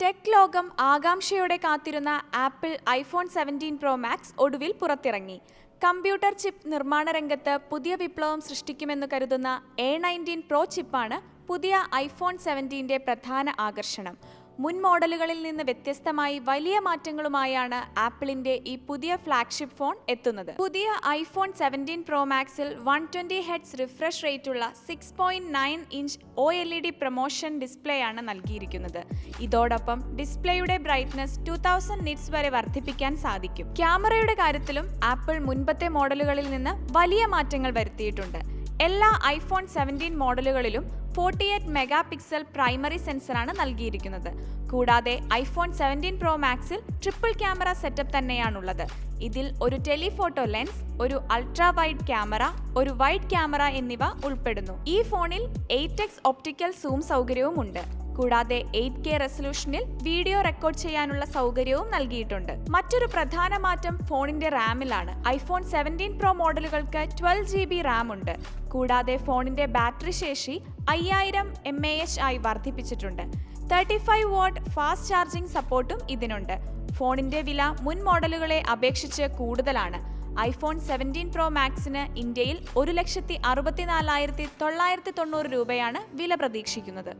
Tech ലോകം ആകാംക്ഷയോടെ കാത്തിരുന്ന Apple iPhone seventeen pro max ഒടുവിൽ പുറത്തിറങ്ങി. കമ്പ്യൂട്ടർ ചിപ്പ് നിർമ്മാണ രംഗത്ത് പുതിയ വിപ്ലവം സൃഷ്ടിക്കുമെന്ന് കരുതുന്ന എ നയന്റീൻ പ്രോ ചിപ്പാണ് പുതിയ ഐഫോൺ സെവന്റീന്റെ പ്രധാന ആകർഷണം. മുൻ മോഡലുകളിൽ നിന്ന് വ്യത്യസ്തമായി വലിയ മാറ്റങ്ങളുമായാണ് ആപ്പിളിന്റെ ഈ പുതിയ ഫ്ലാഗ്ഷിപ്പ് ഫോൺ എത്തുന്നത്. പുതിയ ഐഫോൺ സെവന്റീൻ പ്രോ മാക്സിൽ one twenty hertz refresh റേറ്റുള്ള six point nine inch O L E D ProMotion display ആണ് നൽകിയിരിക്കുന്നത്. ഇതോടൊപ്പം ഡിസ്പ്ലേയുടെ ബ്രൈറ്റ്നസ് ടു തൗസൻഡ് നിറ്റ്സ് വരെ വർദ്ധിപ്പിക്കാൻ സാധിക്കും. ക്യാമറയുടെ കാര്യത്തിലും ആപ്പിൾ മുൻപത്തെ മോഡലുകളിൽ നിന്ന് വലിയ മാറ്റങ്ങൾ വരുത്തിയിട്ടുണ്ട്. എല്ലാ ഐഫോൺ സെവന്റീൻ മോഡലുകളിലും forty eight mega pixel primary സെൻസറാണ് നൽകിയിരിക്കുന്നത്. കൂടാതെ ഐഫോൺ സെവന്റീൻ പ്രോ മാക്സിൽ ട്രിപ്പിൾ ക്യാമറ സെറ്റപ്പ് തന്നെയാണുള്ളത്. ഇതിൽ ഒരു ടെലിഫോട്ടോ ലെൻസ് ഒരു അൾട്രാ വൈഡ് ക്യാമറ ഒരു വൈഡ് ക്യാമറ എന്നിവ ഉൾപ്പെടുന്നു. ഈ ഫോണിൽ എയ്റ്റ് ഒപ്റ്റിക്കൽ സൂം സൗകര്യവുമുണ്ട്. കൂടാതെ എയ്റ്റ് കെ റെസൊല്യൂഷനിൽ വീഡിയോ റെക്കോർഡ് ചെയ്യാനുള്ള സൗകര്യവും നൽകിയിട്ടുണ്ട്. മറ്റൊരു പ്രധാന മാറ്റം ഫോണിന്റെ റാമിലാണ്. ഐഫോൺ സെവന്റീൻ പ്രോ മോഡലുകൾക്ക് ട്വൽവ് ജി ബി റാം ഉണ്ട്. കൂടാതെ ഫോണിന്റെ ബാറ്ററി ശേഷി അയ്യായിരം എം എ എച്ച് ആയി വർദ്ധിപ്പിച്ചിട്ടുണ്ട്. Thirty five watt fast charging സപ്പോർട്ടും ഇതിനുണ്ട്. ഫോണിന്റെ വില മുൻ മോഡലുകളെ അപേക്ഷിച്ച് കൂടുതലാണ്. ഐഫോൺ സെവന്റീൻ പ്രോ മാക്സിന് ഇന്ത്യയിൽ ഒരു ലക്ഷത്തി അറുപത്തിനാലായിരത്തി തൊള്ളായിരത്തി തൊണ്ണൂറ് രൂപയാണ് വില പ്രതീക്ഷിക്കുന്നത്.